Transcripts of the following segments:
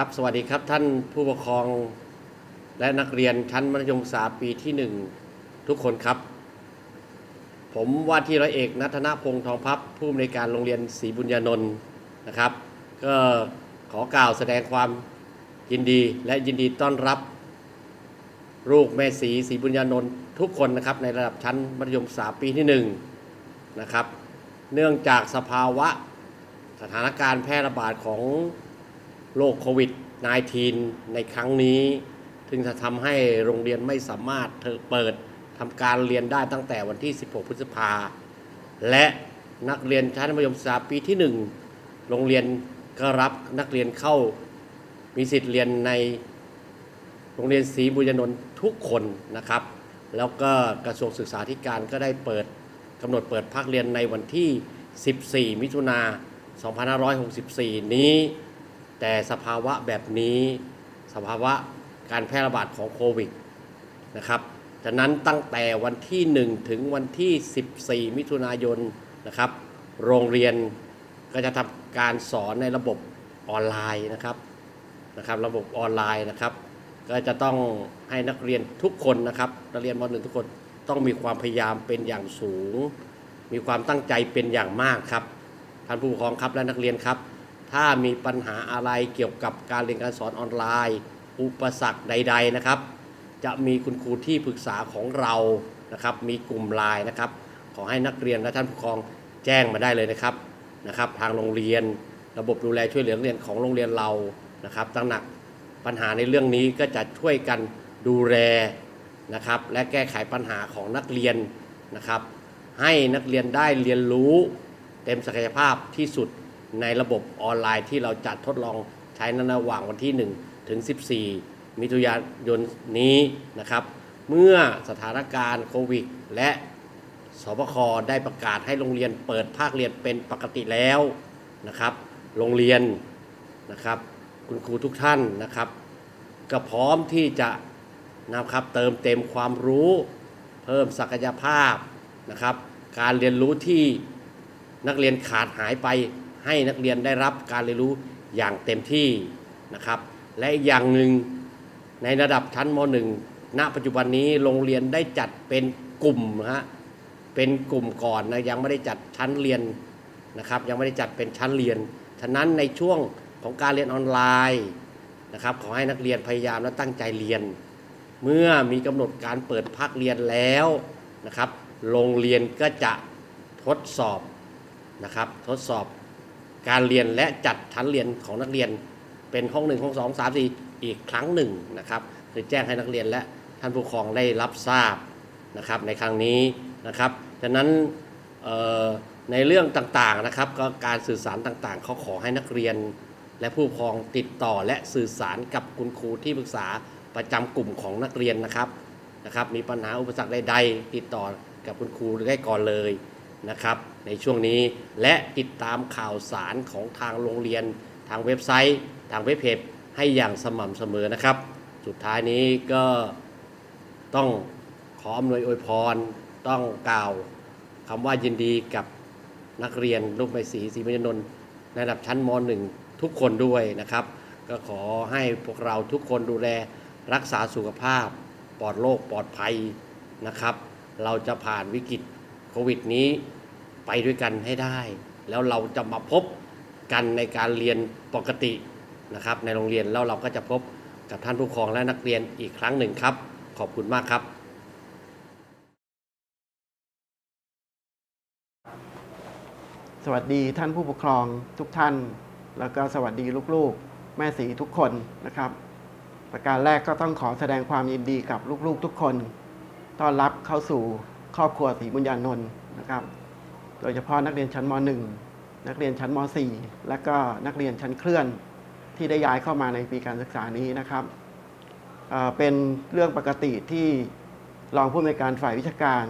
ครับสวัสดีครับท่านผู้ปกครองและนักเรียนชั้นมัธยมศึกษาปีที่หนึ่งทุกคนครับ ผมว่าที่ร้อยเอกนัทนาพงษ์ทองพับผู้อำนวยการโรงเรียนศรีบุญญานนท์นะครับ ก็ขอกล่าวแสดงความยินดีและยินดีต้อนรับ ลูกแม่ศรีศรีบุญญานนท์ทุกคนนะครับในระดับชั้นมัธยมศึกษาปีที่หนึ่งนะครับ เนื่องจากสภาวะสถานการณ์แพร่ระบาดของ โรคโควิด -19 ในครั้งนี้ถึงจะทำให้โรงเรียนไม่สามารถเปิดทำการเรียนได้ตั้งแต่วันที่ 16 พฤษภา และนักเรียนชั้นมัธยมศึกษาปีที่ 1 โรงเรียนก็รับนักเรียนเข้ามีสิทธิ์เรียนในโรงเรียนศรีบุญนนท์ทุกคนนะครับ แล้วก็กระทรวงศึกษาธิการก็ได้เปิดกำหนดเปิดภาคเรียนในวันที่ 14 มิถุนา2564 นี้ แต่สภาวะแบบนี้สภาวะการแพร่ระบาดของโควิดนะครับฉะนั้นตั้งแต่วันที่ 1 ถึงวันที่ 14 มิถุนายนนะครับ โรงเรียนก็จะทำการสอนในระบบออนไลน์นะครับนะครับ ระบบออนไลน์นะครับ ก็จะต้องให้นักเรียนทุกคนนะครับนักเรียนมหนึ่งทุกคนต้องมีความพยายามเป็นอย่างสูง มีความตั้งใจเป็นอย่างมากครับท่านผู้ปกครองครับและนักเรียนครับ ถ้ามีปัญหาอะไรเกี่ยวกับการเรียนการสอนออนไลน์ อุปสรรคใด ๆนะครับ จะมีคุณครูที่ปรึกษาของเรานะครับ มีกลุ่มไลน์นะครับ ขอให้นักเรียนและท่านผู้ปกครองแจ้งมาได้เลยนะครับนะครับ ทางโรงเรียนระบบดูแลช่วยเหลือนักเรียนของโรงเรียนเรานะครับตั้งหนักปัญหาในเรื่องนี้ก็จะช่วยกันดูแลนะครับ และแก้ไขปัญหาของนักเรียนนะครับ ให้นักเรียนได้เรียนรู้เต็มศักยภาพที่สุด ในระบบออนไลน์ที่เราจัดทดลองใช้ในระหว่างวันที่ 1 ถึง 14 มิถุนายนนี้นะครับ เมื่อสถานการณ์โควิด และสบคได้ประกาศให้โรงเรียนเปิดภาคเรียนเป็นปกติแล้วนะครับ โรงเรียนนะครับ คุณครูทุกท่านนะครับ ก็พร้อมที่จะนะครับเติมเต็มความรู้เพิ่มศักยภาพนะครับ การเรียนรู้ที่นักเรียนขาดหายไป ให้นักเรียนได้รับการเรียนรู้อย่างเต็มที่นะครับ และอีกอย่างหนึ่งในระดับชั้นม .1 ณ ปัจจุบันนี้โรงเรียนได้จัดเป็นกลุ่มนะฮะเป็นกลุ่มก่อนนะยังไม่ได้จัดชั้นเรียนนะครับ ยังไม่ได้จัดเป็นชั้นเรียน ฉะนั้นในช่วงของการเรียนออนไลน์นะครับขอให้นักเรียนพยายามและตั้งใจเรียน เมื่อมีกำหนดการเปิดภาคเรียนแล้วนะครับ โรงเรียนก็จะทดสอบนะครับ ทดสอบ การเรียนและจัดชั้นเรียนของนักเรียน เป็นห้องหนึ่งห้องสองสามสี่อีกครั้งหนึ่งนะครับคือแจ้งให้นักเรียนและท่านผู้ปกครองได้รับทราบนะครับในครั้งนี้นะครับฉะนั้นในเรื่องต่างๆนะครับก็การสื่อสารต่างๆเขาขอให้นักเรียน และผู้ปกครองติดต่อและสื่อสารกับคุณครูที่ปรึกษาประจำกลุ่มของนักเรียนนะครับนะครับ มีปัญหาอุปสรรคใดๆติดต่อกับคุณครูได้ก่อนเลย นะครับในช่วงนี้และติดตามข่าวสารของทางโรงเรียน ทางเว็บไซต์ ทางเว็บเพจให้อย่างสม่ำเสมอนะครับ สุดท้ายนี้ก็ต้องขออำนวยอวยพร ต้องกล่าวคำว่ายินดีกับนักเรียนลูกไม้สีศรีมยนนท์ในระดับชั้นม .1 ทุกคนด้วยนะครับ ก็ขอให้พวกเราทุกคนดูแลรักษาสุขภาพ ปลอดโรคปลอดภัยนะครับ เราจะผ่านวิกฤต ควิดนี้ไปด้วยกันให้ได้ แล้วเราจะมาพบกันในการเรียนปกตินะครับในโรงเรียนแล้วเราก็จะพบกับท่านผู้ปกครองและนักเรียนอีกครั้งหนึ่งครับ ขอบคุณมากครับ สวัสดีท่านผู้ปกครองทุกท่าน แล้วก็สวัสดีลูกๆ แม่สีทุกคนนะครับ ประการแรกก็ต้องขอแสดงความยินดีกับลูกๆทุกคน ต้อนรับเข้าสู่ ครอบครัวศรีบุญญานนท์นะครับ โดยเฉพาะนักเรียนชั้นม .1 นักเรียนชั้นม .4 และก็นักเรียนชั้นเคลื่อนที่ได้ย้ายเข้ามาในปีการศึกษานี้นะครับเเป็นเรื่องปกติที่รองผู้อำนวยการฝ่ายวิชาการ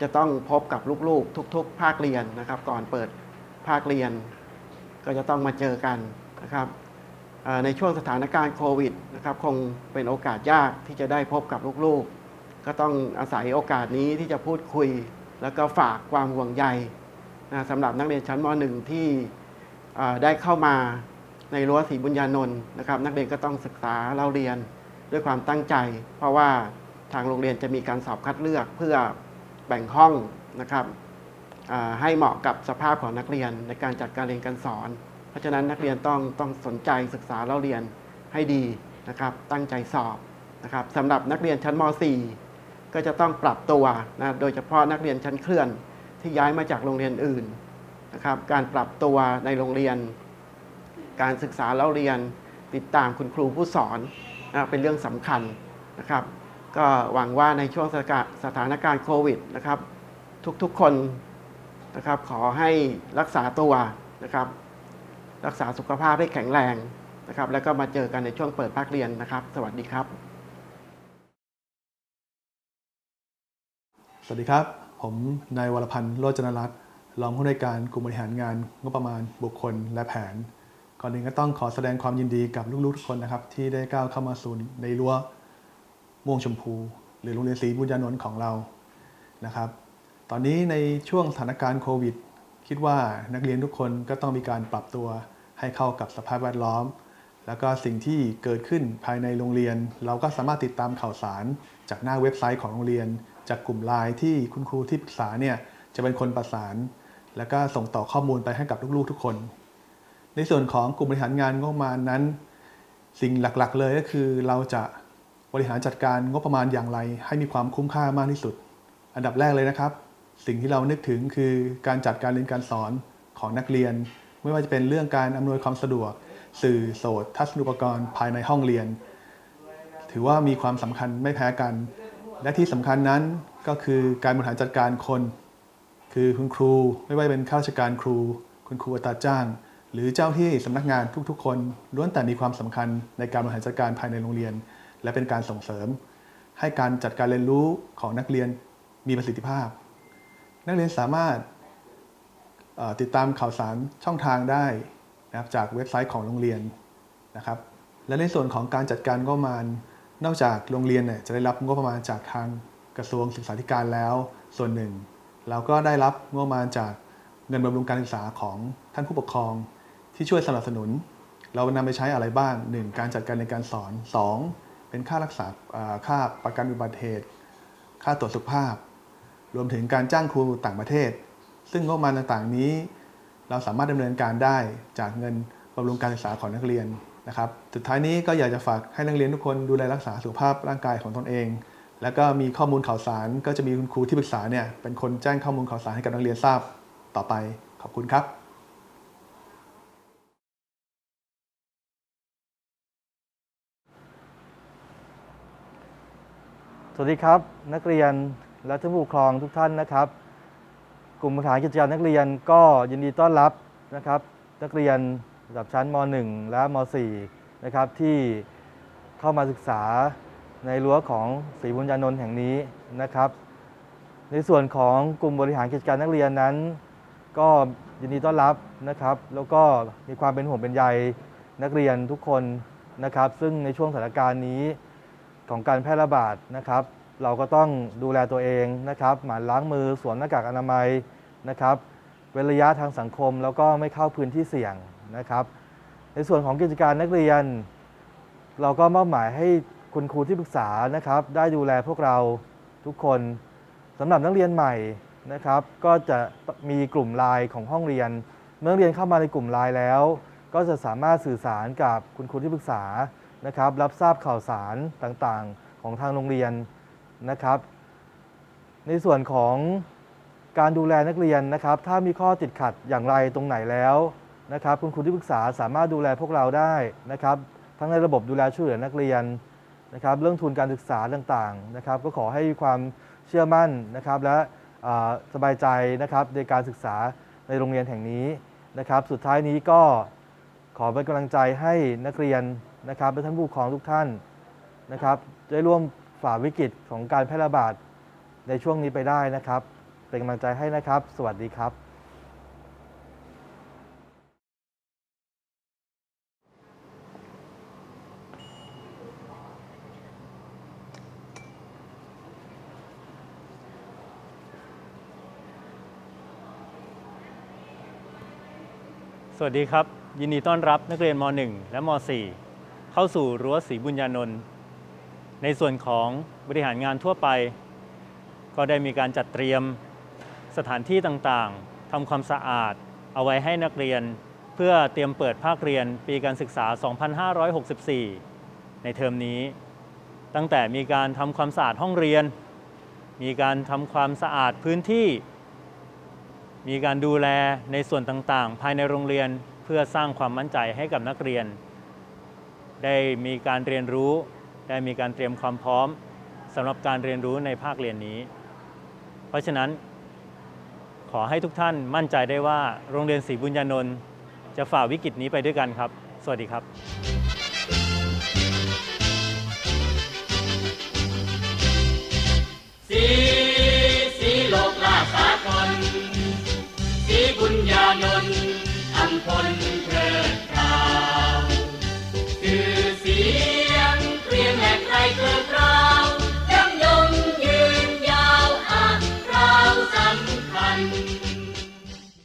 จะต้องพบกับลูกๆ ทุก ๆ ภาคเรียนนะครับ ก่อนเปิดภาคเรียน ก็จะต้องมาเจอกันนะครับในช่วงสถานการณ์โควิดนะครับคงเป็นโอกาสยากที่จะได้พบกับลูกๆ ก็ต้องอาศัยโอกาสนี้ที่จะพูดคุย แล้วก็ฝากความห่วงใยนะสำหรับนักเรียนชั้นม .1 ที่ได้เข้ามาในรั้วศรีบุญญานนท์นะครับนักเรียนก็ต้องศึกษาเล่าเรียนด้วยความตั้งใจ เพราะว่าทางโรงเรียนจะมีการสอบคัดเลือกเพื่อแบ่งห้องนะครับให้เหมาะกับสภาพของนักเรียนในการจัดการเรียนการสอน เพราะฉะนั้นนักเรียนต้องต้องสนใจศึกษาเล่าเรียนให้ดีนะครับตั้งใจสอบนะครับสำหรับนักเรียนชั้นม .4 ก็จะต้องปรับตัวนะโดยเฉพาะนักเรียนชั้นเคลื่อนที่ย้ายมาจากโรงเรียนอื่นนะครับการปรับตัวในโรงเรียน การศึกษาเล่าเรียนติดตามคุณครูผู้สอนนะเป็นเรื่องสำคัญนะครับ ก็หวังว่าในช่วงสถานการณ์สถานการณ์โควิดนะครับทุกๆคนนะครับขอให้รักษาตัวนะครับรักษาสุขภาพให้แข็งแรงนะครับ แล้วก็มาเจอกันในช่วงเปิดภาคเรียนนะครับ สวัสดีครับ สวัสดีครับ ผมนายวรพันธ์โรจนรัตน์รองผู้อำนวยการกลุ่มบริหารงานงบประมาณบุคคลและแผน ก่อนอื่นก็ต้องขอแสดงความยินดีกับลูกๆทุกคนนะครับ ที่ได้ก้าวเข้ามาสู่ในรั้วม่วงชมพู หรือโรงเรียนศรีบุญญานนท์ของเรานะครับ ตอนนี้ในช่วงสถานการณ์โควิด คิดว่านักเรียนทุกคนก็ต้องมีการปรับตัวให้เข้ากับสภาพแวดล้อม แล้วก็สิ่งที่เกิดขึ้นภายในโรงเรียน เราก็สามารถติดตามข่าวสาร จากหน้าเว็บไซต์ของโรงเรียน จากกลุ่มไลน์ที่คุณครูที่ปรึกษาเนี่ยจะเป็นคนประสาน แล้วก็ส่งต่อข้อมูลไปให้กับลูกๆทุกคน ในส่วนของกลุ่มบริหารงานงบประมาณนั้น สิ่งหลักๆเลยก็คือเราจะบริหารจัดการงบประมาณอย่างไร ให้มีความคุ้มค่ามากที่สุด อันดับแรกเลยนะครับ สิ่งที่เรานึกถึงคือการจัดการเรียนการสอนของนักเรียน ไม่ว่าจะเป็นเรื่องการอำนวยความสะดวก สื่อโสตทัศนุปกรณ์ภายในห้องเรียน ถือว่ามีความสำคัญไม่แพ้กัน และที่สำคัญนั้นก็คือการบริหารจัดการคน คือคุณครูไม่ว่าจะเป็นข้าราชการครู คุณครูอัตราจ้าง หรือเจ้าที่สำนักงานทุกๆ คนล้วนแต่มีความสำคัญในการบริหารจัดการภายในโรงเรียน และเป็นการส่งเสริม ให้การจัดการเรียนรู้ของนักเรียนมีประสิทธิภาพ นักเรียนสามารถติดตามข่าวสารช่องทางได้ นะครับจากเว็บไซต์ของโรงเรียนนะครับและในส่วนของการจัดการงบประมาณ นอกจากโรงเรียนเนี่ยจะได้รับงบประมาณจากทางกระทรวงศึกษาธิการแล้ว ส่วนหนึ่ง เราก็ได้รับงบประมาณจากเงินบำรุงการศึกษาของท่านผู้ปกครอง ที่ช่วยสนับสนุน เรานำไปใช้อะไรบ้าง 1. การจัดการในการสอน 2. เป็นค่ารักษาอ่าค่าประกันอุบัติเหตุ ค่าตรวจสุขภาพ รวมถึงการจ้างครูต่างประเทศ ซึ่งงบประมาณต่างๆนี้ เราสามารถดำเนินการได้จากเงินบำรุงการศึกษาของนักเรียนนะครับ สุดท้ายนี้ก็อยากจะฝากให้นักเรียนทุกคนดูแลรักษาสุขภาพร่างกายของตนเอง แล้วก็มีข้อมูลข่าวสารก็จะมีคุณครูที่ปรึกษาเนี่ยเป็นคนแจ้งข้อมูลข่าวสารให้กับนักเรียนทราบต่อไป ขอบคุณครับสวัสดีครับ นักเรียนและท่านผู้ปกครองทุกท่านนะครับ กลุ่มบริหารกิจการนักเรียนก็ยินดีต้อนรับนะครับ นักเรียนระดับชั้นม .1 และม .4 นะครับที่เข้ามาศึกษาในรั้วของศรีบุญญานนท์แห่งนี้นะครับ ในส่วนของกลุ่มบริหารกิจการนักเรียนนั้น ก็ยินดีต้อนรับนะครับ แล้วก็มีความเป็นห่วงเป็นใยนักเรียนทุกคนนะครับ ซึ่งในช่วงสถานการณ์นี้ของการแพร่ระบาดนะครับ เราก็ต้องดูแลตัวเองนะครับหมั่นล้างมือสวมหน้ากากอนามัยนะครับเว้นระยะทางสังคมแล้วก็ไม่เข้าพื้นที่เสี่ยงนะครับ ในส่วนของกิจการนักเรียน เราก็มอบหมายให้คุณครูที่ปรึกษานะครับ ได้ดูแลพวกเราทุกคนสำหรับนักเรียนใหม่นะครับ ก็จะมีกลุ่มไลน์ของห้องเรียน เมื่อนักเรียนเข้ามาในกลุ่มไลน์แล้ว ก็จะสามารถสื่อสารกับคุณครูที่ปรึกษานะครับ รับทราบข่าวสารต่างๆ ของทางโรงเรียน นะครับ ในส่วนของการดูแลนักเรียนนะครับ ถ้ามีข้อติดขัดอย่างไรตรงไหนแล้วนะครับ คุณครูที่ปรึกษาสามารถดูแลพวกเราได้นะครับ ทั้งในระบบดูแลช่วยเหลือนักเรียนนะครับ เรื่องทุนการศึกษาต่างๆนะครับ ก็ขอให้มีความเชื่อมั่นนะครับ และสบายใจนะครับในการศึกษาในโรงเรียนแห่งนี้นะครับ สุดท้ายนี้ก็ขอเป็นกำลังใจให้นักเรียนนะครับและท่านผู้ปกครองทุกท่านนะครับได้ร่วม ฝ่าวิกฤตของการแพร่ระบาดในช่วงนี้ไปได้นะครับ เป็นกำลังใจให้นะครับ สวัสดีครับสวัสดีครับ ยินดีต้อนรับนักเรียนม .1 และม .4 เข้าสู่รั้วศรีบุญญานนท์ ในส่วนของบริหารงานทั่วไป ก็ได้มีการจัดเตรียมสถานที่ต่างๆทำความสะอาดเอาไว้ให้นักเรียน เพื่อเตรียมเปิดภาคเรียนปีการศึกษา 2564 ในเทอมนี้ ตั้งแต่มีการทำความสะอาดห้องเรียน มีการทำความสะอาดพื้นที่ มีการดูแลในส่วนต่างๆ ภายในโรงเรียนเพื่อสร้างความมั่นใจให้กับนักเรียน ได้มีการเรียนรู้ ได้มีการเตรียมความพร้อมสำหรับการเรียนรู้ในภาคเรียนนี้ เพราะฉะนั้น ขอให้ทุกท่านมั่นใจได้ว่าโรงเรียนศรีบุญญานนท์จะฝ่าวิกฤตนี้ไปด้วยกันครับ สวัสดีครับสีสีโลกลาสากลสีบุญญานนท์อัมพลเ